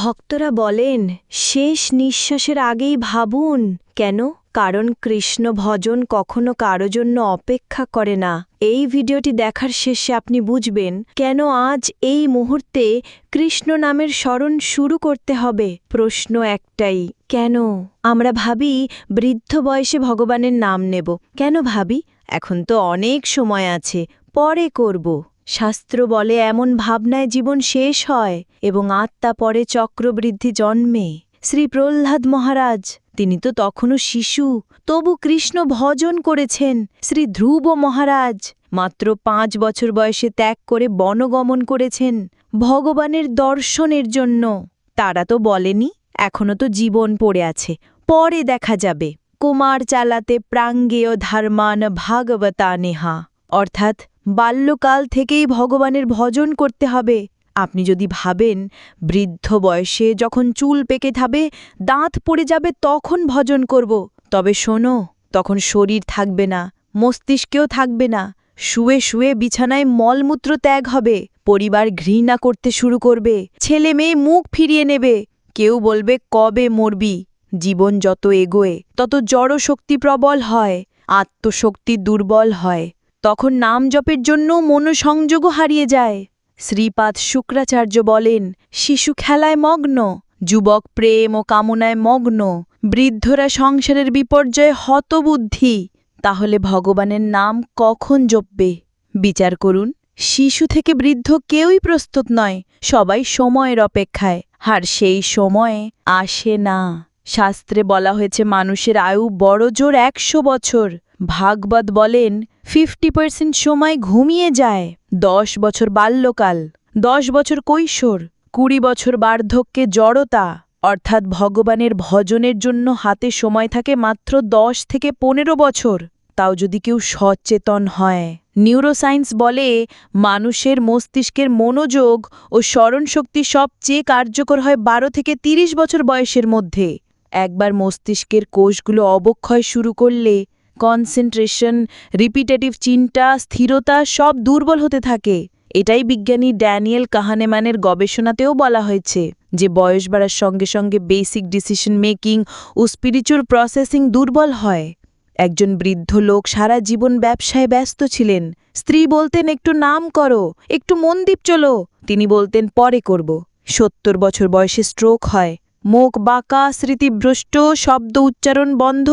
ভক্তরা বলেন, শেষ নিঃশ্বাসের আগেই ভাবুন। কেন? কারণ কৃষ্ণ ভজন কখনো কারও জন্য অপেক্ষা করে না। এই ভিডিওটি দেখার শেষে আপনি বুঝবেন, কেন আজ এই মুহূর্তে কৃষ্ণ নামের স্মরণ শুরু করতে হবে? প্রশ্ন একটাই, কেন? আমরা ভাবি, বৃদ্ধ বয়সে ভগবানের নাম নেব। কেন ভাবি? এখন তো অনেক সময় আছে, পরে করব। শাস্ত্র বলে, এমন ভাবনায় জীবন শেষ হয় এবং আত্মা পরে চক্রবৃদ্ধি জন্মে। শ্রী প্রহ্লাদ মহারাজ, তিনি তো তখনও শিশু। তবু কৃষ্ণ ভজন করেছেন শ্রী ধ্রুব মহারাজ। মাত্র পাঁচ বছর বয়সে ত্যাগ করে বনগমন করেছেন ভগবানের দর্শনের জন্য। তারা তো বলেনি, এখনও তো জীবন পড়ে আছে। পরে দেখা যাবে। কুমার চালাতে প্রাঙ্গেয় ধর্মান ভাগবতা নেহা অর্থাৎ বাল্যকাল থেকেই ভগবানের ভজন করতে হবে। আপনি যদি ভাবেন বৃদ্ধ বয়সে যখন চুল পেকে থাবে দাঁত পড়ে যাবে তখন ভজন করব। তবে শোনো, তখন শরীর থাকবে না, মস্তিষ্কেও থাকবে না। শুয়ে শুয়ে বিছানায় মলমূত্র ত্যাগ হবে। পরিবার ঘৃণা করতে শুরু করবে। ছেলে মেয়ে মুখ ফিরিয়ে নেবে। কেউ বলবে, কবে মরবি? জীবন যত এগোয়, তত জড় শক্তি প্রবল হয়, আত্মশক্তি দুর্বল হয়। তখন নাম জপের জন্য মনোসংযোগও হারিয়ে যায়। শ্রীপাদ শুক্রাচার্য বলেন, শিশু খেলায় মগ্ন, যুবক প্রেম ও কামনায় মগ্ন, বৃদ্ধরা সংসারের বিপর্যয়ে হতবুদ্ধি, তাহলে ভগবানের নাম কখন জপবে? বিচার করুন, শিশু থেকে বৃদ্ধ কেউই প্রস্তুত নয়, সবাই সময়ের অপেক্ষায়, আর সেই সময়ে আসে না। শাস্ত্রে বলা হয়েছে, মানুষের আয়ু বড় জোর একশো বছর। ভাগবত বলেন, ফিফটি পার্সেন্ট সময় ঘুমিয়ে যায়। দশ বছর বাল্যকাল, দশ বছর কৈশোর, কুড়ি বছর বার্ধক্যে জড়তা। অর্থাৎ ভগবানের ভজনের জন্য হাতে সময় থাকে মাত্র দশ থেকে পনেরো বছর। তাও যদি কেউ সচেতন হয়। নিউরোসায়েন্স বলে, মানুষের মস্তিষ্কের মনোযোগ ও স্মরণশক্তি সবচেয়ে কার্যকর হয় বারো থেকে ৩০ বছর বয়সের মধ্যে। একবার মস্তিষ্কের কোষগুলো অবক্ষয় শুরু করলে কনসেন্ট্রেশন রিপিটেটিভ চিন্তা, স্থিরতা সব দুর্বল হতে থাকে। এটাই বিজ্ঞানী ড্যানিয়েল কাহানেম্যানের গবেষণাতেও বলা হয়েছে যে বয়স বাড়ার সঙ্গে সঙ্গে বেসিক ডিসিশন মেকিং ও স্পিরিচুয়াল প্রসেসিং দুর্বল হয়। একজন বৃদ্ধ লোক সারা জীবন ব্যবসায় ব্যস্ত ছিলেন। স্ত্রী বলতেন, একটু নাম করো, একটু মনদীপ চলো। তিনি বলতেন, পরে করব। সত্তর বছর বয়সে স্ট্রোক হয়। মুখ বাঁকা, স্মৃতিভ্রষ্ট, শব্দ উচ্চারণ বন্ধ,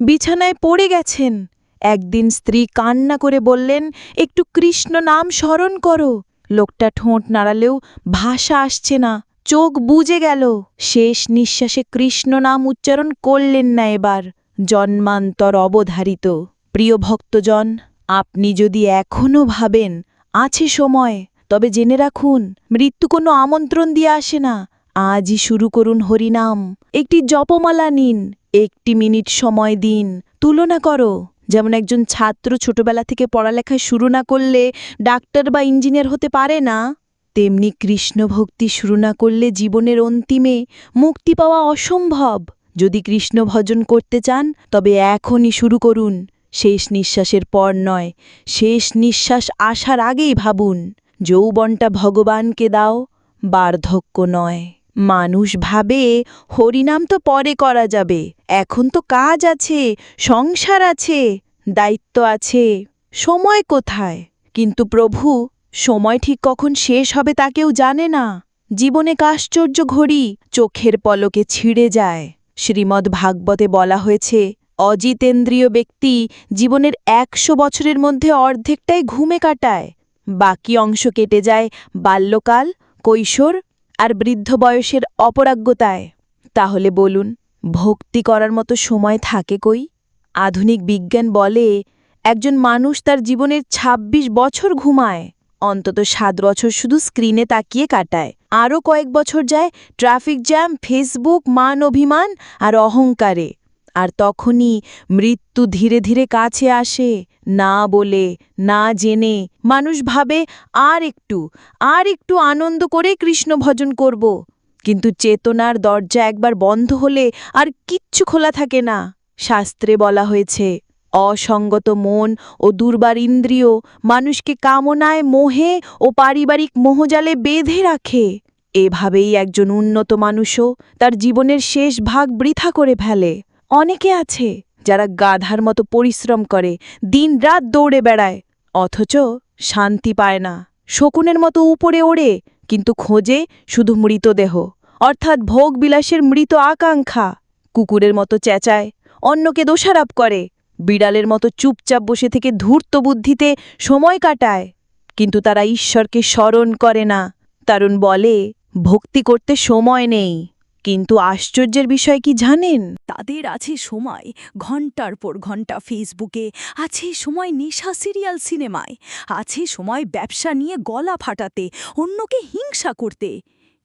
বিছানায় পড়ে গেছেন। একদিন স্ত্রী কান্না করে বললেন, একটু কৃষ্ণ নাম স্মরণ করো। লোকটা ঠোঁট নাড়ালেও ভাষা আসছে না, চোখ বুজে গেল। শেষ নিঃশ্বাসে কৃষ্ণ নাম উচ্চারণ করলেন না এবার, জন্মান্তর অবধারিত। প্রিয় ভক্তজন, আপনি যদি এখনও ভাবেন, আছে সময়, তবে জেনে রাখুন, মৃত্যু কোনো আমন্ত্রণ দিয়ে আসে না। আজই শুরু করুন হরিনাম। একটি জপমালা নিন, একটি মিনিট সময় দিন। তুলনা করো, যেমন একজন ছাত্র ছোটবেলা থেকে পড়ালেখায় শুরু না করলে ডাক্তার বা ইঞ্জিনিয়ার হতে পারে না। তেমনি কৃষ্ণ ভক্তি শুরু না করলে জীবনের অন্তিমে মুক্তি পাওয়া অসম্ভব। যদি কৃষ্ণ ভজন করতে চান, তবে এখনই শুরু করুন। শেষ নিঃশ্বাসের পর নয়, শেষ নিঃশ্বাস আসার আগেই ভাবুন, যৌবনটা ভগবানকে দাও, বার্ধক্য নয়। মানুষ ভাবে, হরিনাম তো পরে করা যাবে। এখন তো কাজ আছে, সংসার আছে, দায়িত্ব আছে, সময় কোথায়? কিন্তু প্রভু, সময় ঠিক কখন শেষ হবে তা কেউ জানে না। জীবনে কাশ্চর্য ঘড়ি চোখের পলকে ছিঁড়ে যায়। শ্রীমদ্ ভাগবতে বলা হয়েছে, অজিতেন্দ্রীয় ব্যক্তি জীবনের একশো বছরের মধ্যে অর্ধেকটাই ঘুমে কাটায়। বাকি অংশ কেটে যায় বাল্যকাল, কৈশোর আর বৃদ্ধ বয়সের অপরাজ্ঞতায় তাহলে বলুন, ভক্তি করার মতো সময় থাকে কই? আধুনিক বিজ্ঞান বলে একজন মানুষ তার জীবনের ২৬ বছর ঘুমায়। অন্তত সাত বছর শুধু স্ক্রিনে তাকিয়ে কাটায়। আরও কয়েক বছর যায় ট্রাফিক জ্যাম, ফেসবুক, মান অভিমান আর অহংকারে। আর তখনই মৃত্যু ধীরে ধীরে কাছে আসে। না বলে, না জেনে, মানুষ ভাবে, আর একটু আর একটু আনন্দ করে কৃষ্ণ ভজন করব। কিন্তু চেতনার দরজা একবার বন্ধ হলে আর কিচ্ছু খোলা থাকে না। শাস্ত্রে বলা হয়েছে, অসঙ্গত মন ও দুর্বার ইন্দ্রিয় মানুষকে কামনায় মোহে ও পারিবারিক মোহজালে বেঁধে রাখে। এভাবেই একজন উন্নত মানুষও তার জীবনের শেষ ভাগ বৃথা করে ফেলে। অনেকে আছে যারা গাধার মতো পরিশ্রম করে, দিনরাত দৌড়ে বেড়ায়, অথচ শান্তি পায় না। শকুনের মতো উপরে ওড়ে, কিন্তু খোঁজে শুধু মৃতদেহ। অর্থাৎ ভোগ বিলাসের মৃত আকাঙ্ক্ষা। কুকুরের মতো চেঁচায়, অন্যকে দোষারাপ করে। বিড়ালের মতো চুপচাপ বসে থেকে ধূর্ত বুদ্ধিতে সময় কাটায়। কিন্তু তারা ঈশ্বরকে স্মরণ করে না। তারুণ বলে, ভক্তি করতে সময় নেই। কিন্তু আশ্চর্যের বিষয় কি জানেন? তাদের আছে সময়, ঘণ্টার পর ঘণ্টা ফেসবুকে, আছে সময় নেশা সিরিয়াল সিনেমায়, আছে সময় ব্যবসা নিয়ে গলা ফাটাতে, অন্যকে হিংসা করতে।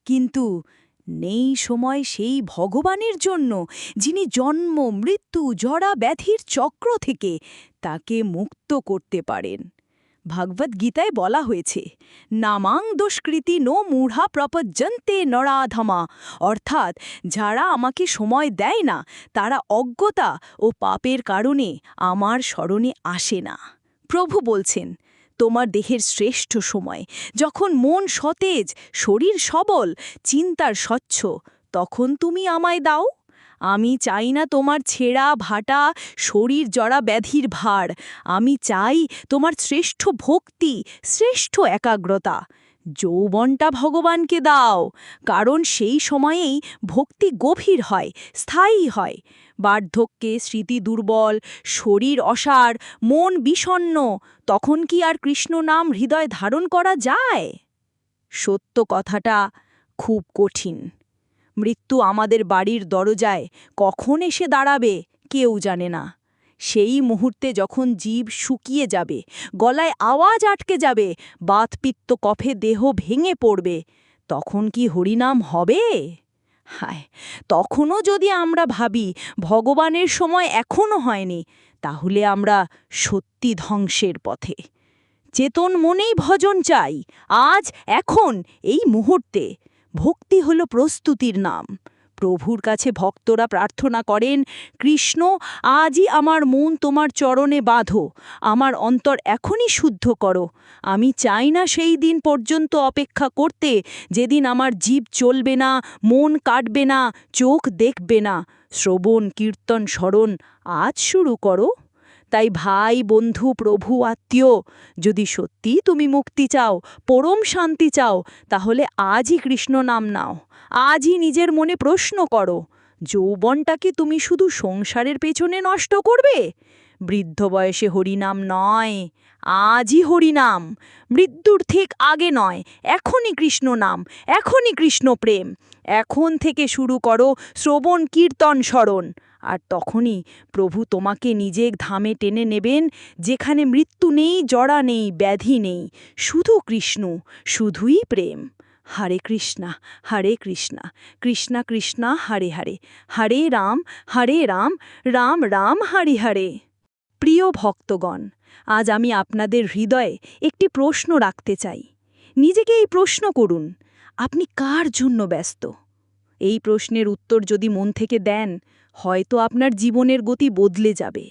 কিন্তু নেই সময় সেই ভগবানের জন্য, যিনি জন্ম, মৃত্যু জরা ব্যাধির চক্র থেকে তাকে মুক্ত করতে পারেন। ভাগবত গীতায় বলা হয়েছে, নামাং দুষ্কৃতি নো মূঢ়া প্রপজ্জন্তে নরাধমা। অর্থাৎ যারা আমাকে সময় দেয় না, তারা অজ্ঞতা ও পাপের কারণে আমার স্মরণে আসে না। প্রভু বলছেন, তোমার দেহের শ্রেষ্ঠ সময়, যখন মন সতেজ, শরীর সবল, চিন্তার স্বচ্ছ, তখন তুমি আমায় দাও। আমি চাই না তোমার ছেঁড়া, ভাটা, শরীর জড়া ব্যাধির ভার। আমি চাই তোমার শ্রেষ্ঠ ভক্তি, শ্রেষ্ঠ একাগ্রতা। যৌবনটা ভগবানকে দাও, কারণ সেই সময়েই ভক্তি গভীর হয়, স্থায়ী হয়। বার্ধক্যে স্মৃতি দুর্বল, শরীর অসার, মন বিষণ্ন তখন কি আর কৃষ্ণ নাম হৃদয় ধারণ করা যায়? সত্য কথাটা খুব কঠিন। মৃত্যু আমাদের বাড়ির দরজায় কখন এসে দাঁড়াবে কেউ জানে না। সেই মুহূর্তে যখন জীব শুকিয়ে যাবে, গলায় আওয়াজ আটকে যাবে, বাতপিত্ত কফে দেহ ভেঙে পড়বে, তখন কি হরিনাম হবে? হায়, তখনও যদি আমরা ভাবি ভগবানের সময় এখনও হয়নি, তাহলে আমরা সত্যি ধ্বংসের পথে। চেতন মনেই ভজন চাই, আজ, এখন, এই মুহূর্তে। ভক্তি হল প্রস্তুতির নাম। প্রভুর কাছে ভক্তরা প্রার্থনা করেন, কৃষ্ণ, আজই আমার মন তোমার চরণে বাঁধো, আমার অন্তর এখনই শুদ্ধ করো। আমি চাই না সেই দিন পর্যন্ত অপেক্ষা করতে, যেদিন আমার জীব চলবে না, মন কাটবে না, চোখ দেখবে না। শ্রবণ, কীর্তন, স্মরণ, আজ শুরু করো। তাই ভাই, বন্ধু, প্রভু, আত্মীয়, যদি সত্যি তুমি মুক্তি চাও, পরম শান্তি চাও, তাহলে আজই কৃষ্ণ নাম নাও। আজই নিজের মনে প্রশ্ন করো, যৌবনটাকে তুমি শুধু সংসারের পেছনে নষ্ট করবে? বৃদ্ধ বয়সে হরিনাম নয়, আজই হরিনাম। মৃত্যুর ঠিক আগে নয়, এখনই কৃষ্ণ নাম, এখনই কৃষ্ণ প্রেম। এখন থেকে শুরু করো শ্রবণ, কীর্তন, স্মরণ। আর তখনই প্রভু তোমাকে নিজে ধামে টেনে নেবেন, যেখানে মৃত্যু নেই, জড়া নেই, ব্যাধি নেই, শুধু কৃষ্ণ, শুধুই প্রেম। হরে কৃষ্ণা হরে কৃষ্ণা কৃষ্ণা কৃষ্ণা, হরে হরে হরে রাম হরে রাম রাম রাম, হরে হরে। প্রিয় ভক্তগণ, আজ আমি আপনাদের হৃদয়ে একটি প্রশ্ন রাখতে চাই। নিজেকে এই প্রশ্ন করুন, আপনি কার জন্য ব্যস্ত? এই প্রশ্নের উত্তর যদি মন থেকে দেন হয়তো আপনার জীবনের গতি বদলে যাবে।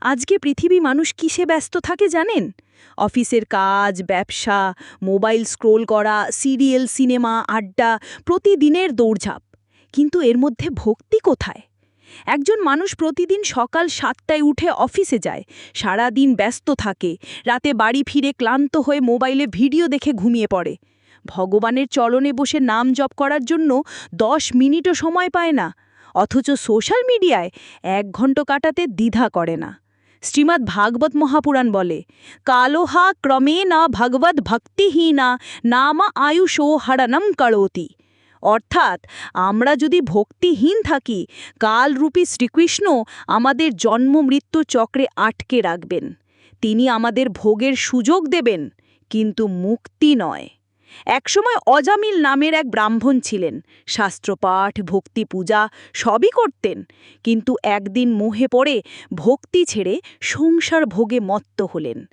আজকে পৃথিবী মানুষ কিসে ব্যস্ত থাকে জানেন? অফিসের কাজ, ব্যবসা, মোবাইল স্ক্রোল করা, সিরিয়াল, সিনেমা, আড্ডা, প্রতিদিনের দৌড়ঝাঁপ। কিন্তু এর মধ্যে ভক্তি কোথায়? একজন মানুষ প্রতিদিন সকাল সাতটায় উঠে অফিসে যায় সারা দিন ব্যস্ত থাকে, রাতে বাড়ি ফিরে ক্লান্ত হয়ে মোবাইলে ভিডিও দেখে ঘুমিয়ে পড়ে। ভগবানের চলনে বসে নাম জপ করার জন্য দশ মিনিটও সময় পায় না। অথচ সোশ্যাল মিডিয়ায় এক ঘণ্টা কাটাতে দ্বিধা করে না। শ্রীমদ্ ভাগবত মহাপুরাণ বলে, কালোহা ক্রমে না ভগবত ভক্তিহীনা, নামা আয়ুষো হরণম করতি অর্থাৎ আমরা যদি ভক্তিহীন থাকি, কালরূপী শ্রীকৃষ্ণ আমাদের জন্ম মৃত্যু চক্রে আটকে রাখবেন। তিনি আমাদের ভোগের সুযোগ দেবেন, কিন্তু মুক্তি নয়। একসময় অজামিল নামের এক ব্রাহ্মণ ছিলেন। শাস্ত্রপাঠ ভক্তি পূজা সবই করতেন। কিন্তু একদিন মোহে পড়ে ভক্তি ছেড়ে সংসার ভোগে মত্ত হলেন।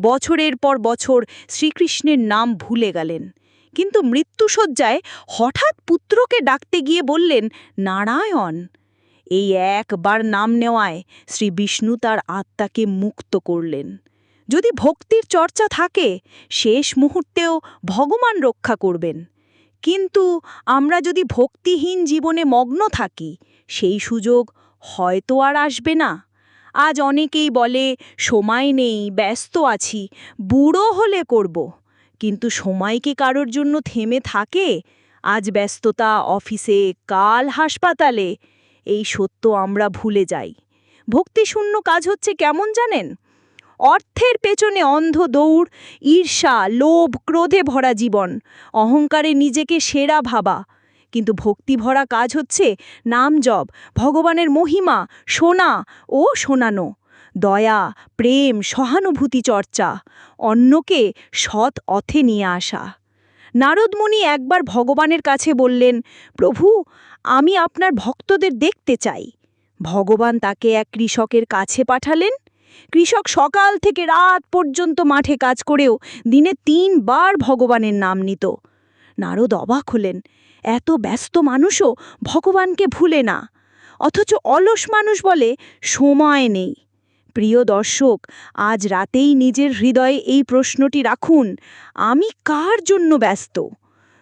বছরের পর বছর শ্রীকৃষ্ণের নাম ভুলে গেলেন। কিন্তু মৃত্যুসজ্জায় হঠাৎ পুত্রকে ডাকতে গিয়ে বললেন, নারায়ণ! এই একবার নাম নেওয়ায় শ্রী বিষ্ণু তার আত্মাকে মুক্ত করলেন। যদি ভক্তির চর্চা থাকে, শেষ মুহূর্তেও ভগবান রক্ষা করবেন। কিন্তু আমরা যদি ভক্তিহীন জীবনে মগ্ন থাকি, সেই সুযোগ হয়তো আর আসবে না। আজ অনেকেই বলে, সময় নেই, ব্যস্ত আছি, বুড়ো হলে করব। কিন্তু সময় কি কারোর জন্য থেমে থাকে? আজ ব্যস্ততা, অফিসে, কাল হাসপাতালে, এই সত্য আমরা ভুলে যাই। ভক্তিশূন্য কাজ হচ্ছে কেমন জানেন? অর্থের পেছনে অন্ধ দৌড়, ঈর্ষা, লোভ, ক্রোধে ভরা জীবন। অহংকারে নিজেকে সেরা ভাবা। কিন্তু ভক্তি ভরা কাজ হচ্ছে নাম জপ, ভগবানের মহিমা, শোনা ও শোনানো। দয়া, প্রেম, সহানুভূতি চর্চা, অন্যকে সৎ অথে নিয়ে আসা। নারদমণি একবার ভগবানের কাছে বললেন, প্রভু, আমি আপনার ভক্তদের দেখতে চাই। ভগবান তাকে এক কৃষকের কাছে পাঠালেন কৃষক সকাল থেকে রাত পর্যন্ত মাঠে কাজ করেও দিনে তিনবার ভগবানের নাম নিত। নারদ অবাক হলেন, এত ব্যস্ত মানুষও ভগবানকে ভুলে না। অথচ অলস মানুষ বলে সময় নেই। প্রিয় দর্শক, আজ রাতেই নিজের হৃদয়ে এই প্রশ্নটি রাখুন, আমি কার জন্য ব্যস্ত?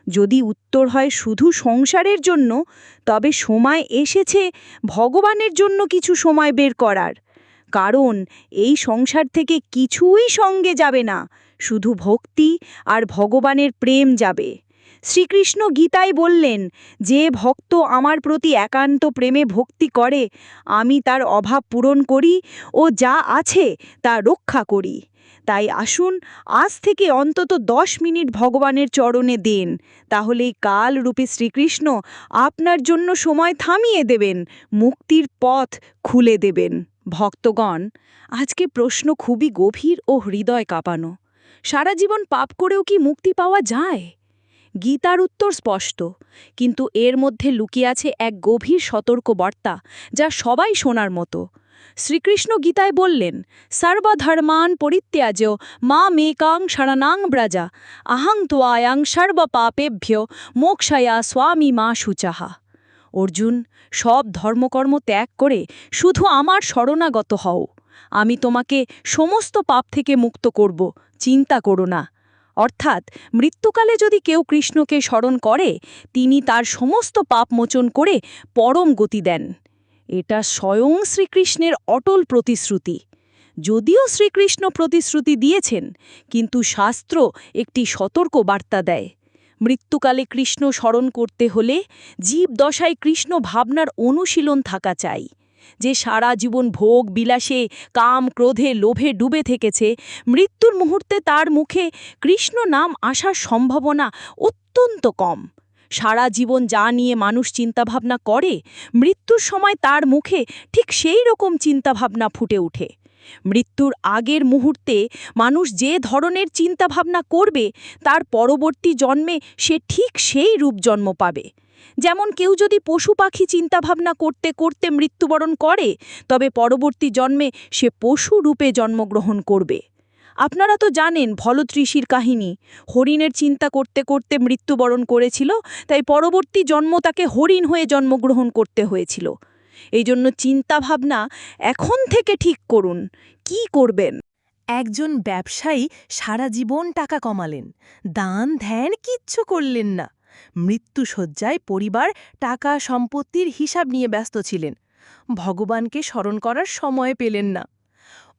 যদি উত্তর হয় শুধু সংসারের জন্য, তবে সময় এসেছে ভগবানের জন্য কিছু সময় বের করার। কারণ এই সংসার থেকে কিছুই সঙ্গে যাবে না, শুধু ভক্তি আর ভগবানের প্রেম যাবে। শ্রীকৃষ্ণ গীতায় বললেন, যে ভক্ত আমার প্রতি একান্ত প্রেমে ভক্তি করে, আমি তার অভাব পূরণ করি ও যা আছে তা রক্ষা করি। তাই আসুন, আজ থেকে অন্তত দশ মিনিট ভগবানের চরণে দেন, তাহলেই কাল রূপে শ্রীকৃষ্ণ আপনার জন্য সময় থামিয়ে দেবেন, মুক্তির পথ খুলে দেবেন। ভক্তগণ, আজকে প্রশ্ন খুবই গভীর ও হৃদয় কাঁপানো। সারা জীবন পাপ করেও কি মুক্তি পাওয়া যায়? গীতার উত্তর স্পষ্ট, কিন্তু এর মধ্যে লুকিয়ে আছে এক গভীর সতর্ক বার্তা যা সবাই শোনার মতো। শ্রীকৃষ্ণ গীতায় বললেন সর্বধর্মান পরিত্যাজ মা মেকাং শরণাং ব্রজা, আহং তোয়ায়াং সর্বপাপেভ্য মোক্ষয়া স্বামী মা শুচাহা অর্জুন, সব ধর্মকর্ম ত্যাগ করে শুধু আমার শরণাগত হও। আমি তোমাকে সমস্ত পাপ থেকে মুক্ত করব, চিন্তা করো না। অর্থাৎ মৃত্যুকালে যদি কেউ কৃষ্ণকে স্মরণ করে, তিনি তার সমস্ত পাপ মোচন করে পরম গতি দেন। এটা স্বয়ং শ্রীকৃষ্ণের অটল প্রতিশ্রুতি। যদিও শ্রীকৃষ্ণ প্রতিশ্রুতি দিয়েছেন, কিন্তু শাস্ত্র একটি সতর্ক বার্তা দেয়। মৃত্যুকালে কৃষ্ণ স্মরণ করতে হলে জীবদশায় কৃষ্ণ ভাবনার অনুশীলন থাকা চাই। যে সারা জীবন ভোগ, বিলাসে, কাম, ক্রোধে, লোভে ডুবে থেকেছে, মৃত্যুর মুহূর্তে তার মুখে কৃষ্ণ নাম আসার সম্ভাবনা অত্যন্ত কম। সারা জীবন যা নিয়ে মানুষ চিন্তাভাবনা করে, মৃত্যুর সময় তার মুখে ঠিক সেই রকম চিন্তাভাবনা ফুটে ওঠে। মৃত্যুর আগের মুহূর্তে মানুষ যে ধরনের চিন্তাভাবনা করবে, তার পরবর্তী জন্মে সে ঠিক সেই রূপ জন্ম পাবে। যেমন কেউ যদি পশু পাখি চিন্তাভাবনা করতে করতে মৃত্যুবরণ করে, তবে পরবর্তী জন্মে সে পশু রূপে জন্মগ্রহণ করবে। আপনারা তো জানেন ভলত ঋষির কাহিনী, হরিণের চিন্তা করতে করতে মৃত্যুবরণ করেছিল, তাই পরবর্তী জন্ম তাকে হরিণ হয়ে জন্মগ্রহণ করতে হয়েছিল। এই জন্য চিন্তাভাবনা এখন থেকে ঠিক করুন। কি করবেন? একজন ব্যবসায়ী সারা জীবন টাকা কমালেন, দান ধ্যান কিচ্ছু করলেন না। মৃত্যুসজ্জায় পরিবার টাকা সম্পত্তির হিসাব নিয়ে ব্যস্ত ছিলেন, ভগবানকে স্মরণ করার সময় পেলেন না।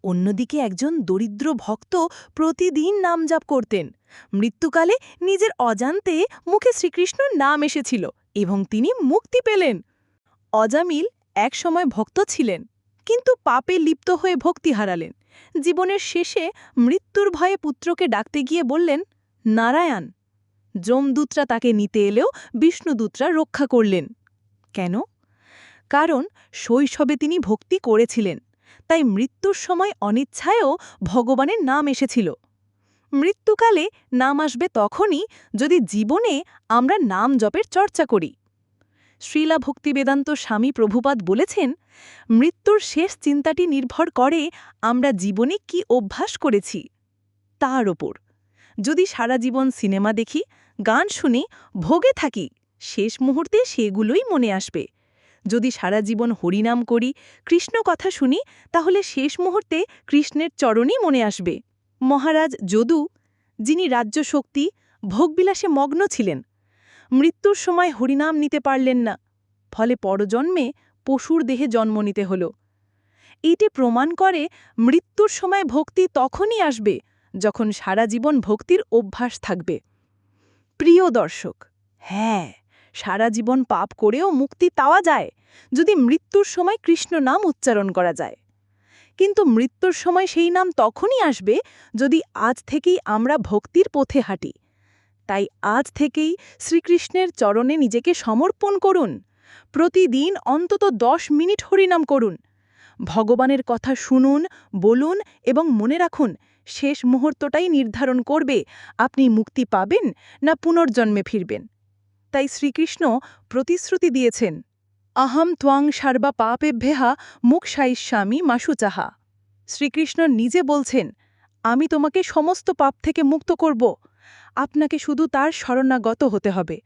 অন্যদিকে একজন দরিদ্র ভক্ত প্রতিদিন নাম জাপ করতেন, মৃত্যুকালে নিজের অজান্তে মুখে শ্রীকৃষ্ণর নাম এসেছিল এবং তিনি মুক্তি পেলেন। অজামিল একসময় ভক্ত ছিলেন, কিন্তু পাপে লিপ্ত হয়ে ভক্তি হারালেন। জীবনের শেষে মৃত্যুর ভয়ে পুত্রকে ডাকতে গিয়ে বললেন, নারায়ণ। যমদূতরা তাকে নিতে এলেও বিষ্ণুদূতরা রক্ষা করলেন। কেন? কারণ শৈশবে তিনি ভক্তি করেছিলেন, তাই মৃত্যুর সময় অনিচ্ছায়ও ভগবানের নাম এসেছিল। মৃত্যুকালে নাম আসবে তখনই যদি জীবনে আমরা নাম জপের চর্চা করি। শ্রীলা ভক্তিবেদান্ত স্বামী প্রভুপাদ বলেছেন, মৃত্যুর শেষ চিন্তাটি নির্ভর করে আমরা জীবনে কি অভ্যাস করেছি। তার ওপর, যদি সারা জীবন সিনেমা দেখি, গান শুনি, ভোগে থাকি, শেষ মুহূর্তে সেগুলোই মনে আসবে। যদি সারা জীবন হরিনাম করি, কৃষ্ণ কথা শুনি, তাহলে শেষ মুহূর্তে কৃষ্ণের চরণই মনে আসবে। মহারাজ যদু, যিনি রাজ্যশক্তি, ভোগবিলাসে মগ্ন ছিলেন মৃত্যুর সময় হরিনাম নিতে পারলেন না। ফলে পরজন্মে পশুর দেহে জন্ম নিতে হল। এটি প্রমাণ করে মৃত্যুর সময় ভক্তি তখনই আসবে যখন সারা জীবন ভক্তির অভ্যাস থাকবে। প্রিয় দর্শক হ্যাঁ সারা জীবন পাপ করেও মুক্তি পাওয়া যায় যদি মৃত্যুর সময় কৃষ্ণ নাম উচ্চারণ করা যায়। কিন্তু মৃত্যুর সময় সেই নাম তখনই আসবে যদি আজ থেকেই আমরা ভক্তির পথে হাঁটি। তাই আজ থেকেই শ্রীকৃষ্ণের চরণে নিজেকে সমর্পণ করুন। প্রতিদিন অন্তত দশ মিনিট হরিনাম করুন। ভগবানের কথা শুনুন, বলুন এবং মনে রাখুন, শেষ মুহূর্তটাই নির্ধারণ করবে, আপনি মুক্তি পাবেন না পুনর্জন্মে ফিরবেন। তাই শ্রীকৃষ্ণ প্রতিশ্রুতি দিয়েছেন, আহম ত্বাং সার্বা পাপেভ্যেহা মুখসাইস্বামী মাসুচাহা। শ্রীকৃষ্ণ নিজে বলছেন, আমি তোমাকে সমস্ত পাপ থেকে মুক্ত করব। আপনাকে শুধু তার শরণাগত হতে হবে।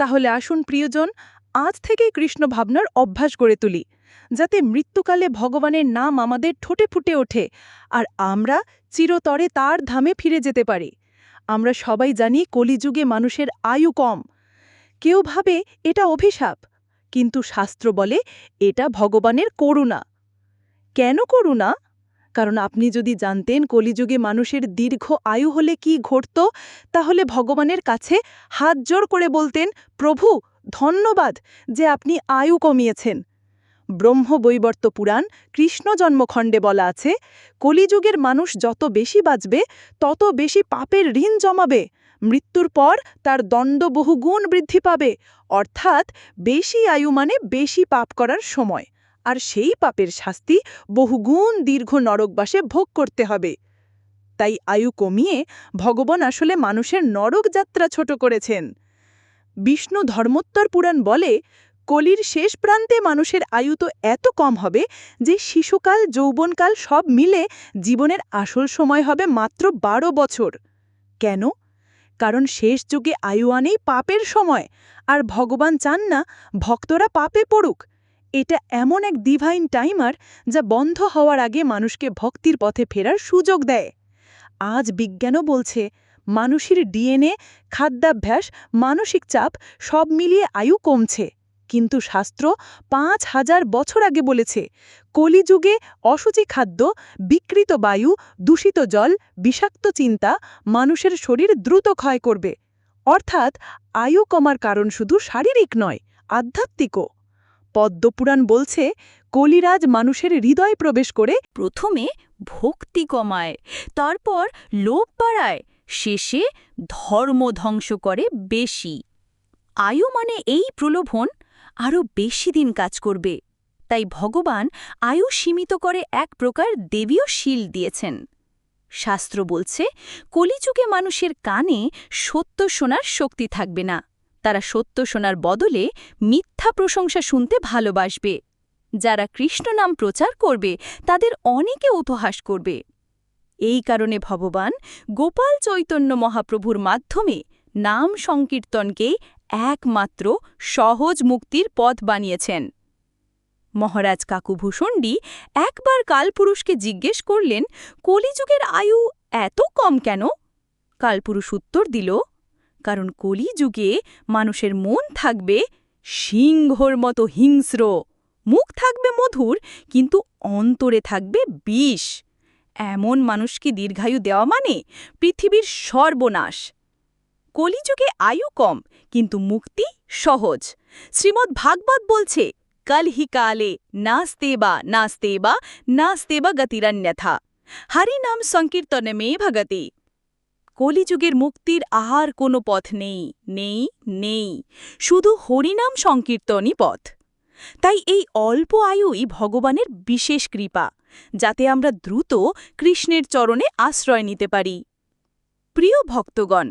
তাহলে আসুন প্রিয়জন, আজ থেকেই কৃষ্ণ ভাবনার অভ্যাস গড়ে তুলি, যাতে মৃত্যুকালে ভগবানের নাম আমাদের ঠোঁটে ফুটে ওঠে আর আমরা চিরতরে তার ধামে ফিরে যেতে পারি। আমরা সবাই জানি কলিযুগে মানুষের আয়ু কম। কেউ ভাবে এটা অভিশাপ, কিন্তু শাস্ত্র বলে এটা ভগবানের করুণা। কেন করুণা? কারণ আপনি যদি জানতেন কলিযুগে মানুষের দীর্ঘ আয়ু হলে কি ঘটত, তাহলে ভগবানের কাছে হাত জোর করে বলতেন, প্রভু, ধন্যবাদ যে আপনি আয়ু কমিয়েছেন। ব্রহ্মবৈবর্ত পুরাণ, কৃষ্ণ জন্মখণ্ডে বলা আছে, কলিযুগের মানুষ যত বেশি বাঁচবে, তত বেশি পাপের ঋণ জমাবে। মৃত্যুর পর তার দণ্ড বহুগুণ বৃদ্ধি পাবে। অর্থাৎ বেশি আয়ু মানে বেশি পাপ করার সময়। আর সেই পাপের শাস্তি বহুগুণ দীর্ঘ নরকবাসে ভোগ করতে হবে। তাই আয়ু কমিয়ে ভগবান আসলে মানুষের নরক যাত্রা ছোট করেছেন। বিষ্ণু ধর্মোত্তর পুরাণ বলে, কলির শেষ প্রান্তে মানুষের আয়ু তো এত কম হবে যে শিশুকাল, যৌবনকাল সব মিলে জীবনের আসল সময় হবে মাত্র বারো বছর। কেন? কারণ শেষ যুগে আয়ু আনেই পাপের সময়, আর ভগবান চান না ভক্তরা পাপে পড়ুক। এটা এমন এক ডিভাইন টাইমার যা বন্ধ হওয়ার আগে মানুষকে ভক্তির পথে ফেরার সুযোগ দেয়। আজ বিজ্ঞানও বলছে, মানুষের ডিএনএ খাদ্যাভ্যাস, মানসিক চাপ সব মিলিয়ে আয়ু কমছে। কিন্তু শাস্ত্র পাঁচ হাজার বছর আগে বলেছে, কলিযুগে অসুচি খাদ্য, বিকৃত বায়ু, দূষিত জল, বিষাক্ত চিন্তা মানুষের শরীর দ্রুত ক্ষয় করবে। অর্থাৎ আয়ু কমার কারণ শুধু শারীরিক নয়, আধ্যাত্মিকও। পদ্মপুরাণ বলছে, কলিরাজ মানুষের হৃদয় প্রবেশ করে প্রথমে ভক্তি কমায়, তারপর লোভ বাড়ায়, শেষে ধর্ম ধ্বংস করে বেশি। আয়ু মানে এই প্রলোভন আরও বেশি দিন কাজ করবে। তাই ভগবান আয়ু সীমিত করে এক প্রকার দেবীয় শিল দিয়েছেন। শাস্ত্র বলছে, কলিযুগে মানুষের কানে সত্য শোনার শক্তি থাকবে না। তারা সত্য শোনার বদলে মিথ্যা প্রশংসা শুনতে ভালোবাসবে। যারা কৃষ্ণ নাম প্রচার করবে, তাদের অনেকে উপহাস করবে। এই কারণে ভগবান গোপাল চৈতন্য মহাপ্রভুর মাধ্যমে নাম সংকীর্তনকেই একমাত্র সহজ মুক্তির পথ বানিয়েছেন। মহারাজ কাকুভূষণ্ডী একবার কালপুরুষকে জিজ্ঞেস করলেন, কলিযুগের আয়ু এত কম কেন? কালপুরুষ উত্তর দিল কারণ কলিযুগে মানুষের মন থাকবে সিংহর মতো হিংস্র। মুখ থাকবে মধুর, কিন্তু অন্তরে থাকবে বিষ। এমন মানুষকে দীর্ঘায়ু দেওয়া মানে পৃথিবীর সর্বনাশ। কলিযুগে আয়ু কম, কিন্তু মুক্তি সহজ। শ্রীমদ্ ভাগবত বলছে, কল হি কালে নাস্তেবা নাস্তেবা নাস্তেবা গতিরন্যথা। হরি নাম সংকীর্তনে মে ভগতি। কলিযুগের মুক্তির আহার কোনো পথ নেই নেই নেই, শুধু হরিনাম সংকীর্তনই পথ। তাই এই অল্প আয়ুই ভগবানের বিশেষ কৃপা, যাতে আমরা দ্রুত কৃষ্ণের চরণে আশ্রয় নিতে পারি। প্রিয় ভক্তগণ,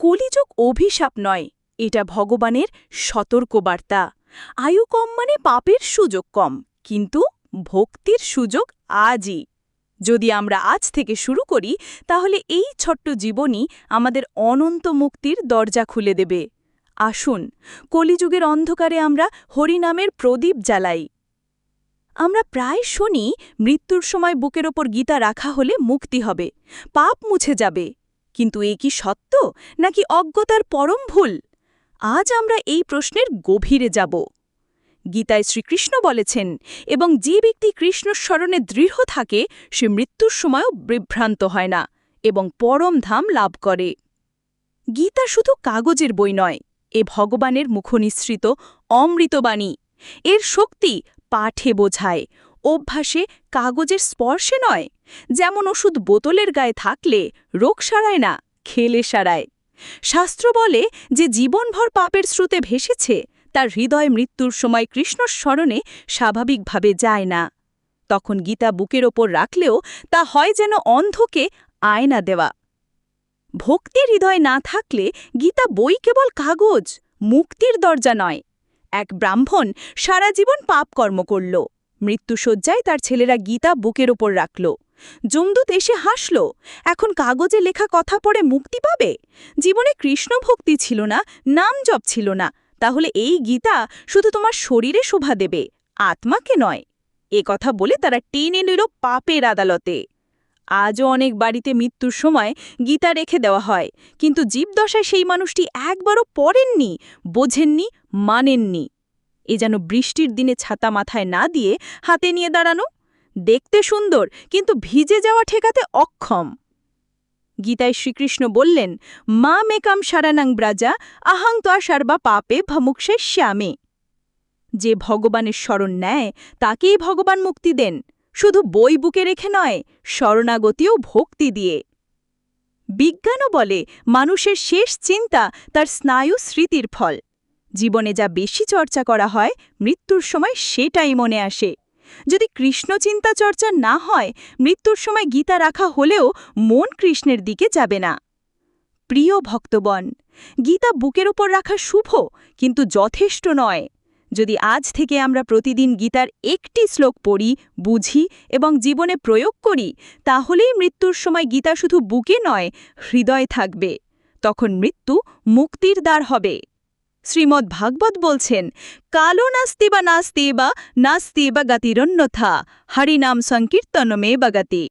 কলিযুগ অভিশাপ নয়, এটা ভগবানের সতর্কবার্তা। আয়ু কম মানে পাপের সুযোগ কম, কিন্তু ভক্তির সুযোগ আজই। যদি আমরা আজ থেকে শুরু করি, তাহলে এই ছোট্ট জীবনই আমাদের অনন্ত মুক্তির দরজা খুলে দেবে। আসুন, কলিযুগের অন্ধকারে আমরা হরিনামের প্রদীপ জ্বালাই। আমরা প্রায় শুনি, মৃত্যুর সময় বুকের ওপর গীতা রাখা হলে মুক্তি হবে, পাপ মুছে যাবে। কিন্তু এ কি সত্য, নাকি অজ্ঞতার পরম ভুল? আজ আমরা এই প্রশ্নের গভীরে যাব। গীতায় শ্রীকৃষ্ণ বলেছেন, এবং যে ব্যক্তি কৃষ্ণ স্মরণে দৃঢ় থাকে, সে মৃত্যুর সময়ও বিভ্রান্ত হয় না, এবং পরম ধাম লাভ করে। গীতা শুধু কাগজের বই নয়, এ ভগবানের মুখনিসৃত অমৃতবাণী এর শক্তি পাঠে বোঝায়, অভ্যাসে কাগজের স্পর্শে নয়, যেমন ওষুধ বোতলের গায়ে থাকলে রোগ সারায় না, খেলে সারায়। শাস্ত্র বলে যে জীবনভর পাপের স্রোতে ভেসেছে তার হৃদয় মৃত্যুর সময় কৃষ্ণ স্মরণে স্বাভাবিকভাবে যায় না। তখন গীতা বুকের ওপর রাখলেও তা হয় যেন অন্ধকে আয়না দেওয়া। ভক্তির হৃদয় না থাকলে গীতা বই কেবল কাগজ, মুক্তির দরজা নয়। এক ব্রাহ্মণ সারা জীবন পাপকর্ম করল। মৃত্যুসজ্জায় তার ছেলেরা গীতা বুকের ওপর রাখল। জমদূত এসে হাসল, এখন কাগজে লেখা কথা পড়ে মুক্তি পাবে? জীবনে কৃষ্ণ ভক্তি ছিল না, নাম জপ ছিল না তাহলে এই গীতা শুধু তোমার শরীরে শোভা দেবে, আত্মাকে নয়। এ কথা বলে তারা টেনে নিল পাপের আদালতে। আজও অনেক বাড়িতে মৃত্যুর সময় গীতা রেখে দেওয়া হয়, কিন্তু জীবদশায় সেই মানুষটি একবারও পড়েননি, বোঝেননি, মানেননি। এ যেন বৃষ্টির দিনে ছাতা মাথায় না দিয়ে হাতে নিয়ে দাঁড়ানো। দেখতে সুন্দর, কিন্তু ভিজে যাওয়া ঠেকাতে অক্ষম। গীতায় শ্রীকৃষ্ণ বললেন, মা মেকাম সারানাং ব্রাজা, আহাং ত্বা সর্বা পাপে ভমুক্ষে শ্যামে। যে ভগবানের স্মরণ নেয়, তাকেই ভগবান মুক্তি দেন। শুধু বই বুকে রেখে নয়, শরণাগতিও ভক্তি দিয়ে। বিজ্ঞানও বলে, মানুষের শেষ চিন্তা তার স্নায়ু স্মৃতির ফল। জীবনে যা বেশি চর্চা করা হয়, মৃত্যুর সময় সেটাই মনে আসে। যদি কৃষ্ণ চিন্তা চর্চা না হয়, মৃত্যুর সময় গীতা রাখা হলেও মন কৃষ্ণের দিকে যাবে না। প্রিয় ভক্তবন গীতা বুকের ওপর রাখা শুভ, কিন্তু যথেষ্ট নয়। যদি আজ থেকে আমরা প্রতিদিন গীতার একটি শ্লোক পড়ি, বুঝি এবং জীবনে প্রয়োগ করি, তাহলেই মৃত্যুর সময় গীতা শুধু বুকে নয়, হৃদয় থাকবে। তখন মৃত্যু মুক্তির দ্বার হবে। শ্রীমদ্ ভাগবত বলছেন, কালো নাস্তি বা নাস্তি বা নাস্তি বা গতিরন্যথা হরিনাম সংকীর্তনমে বা গতি।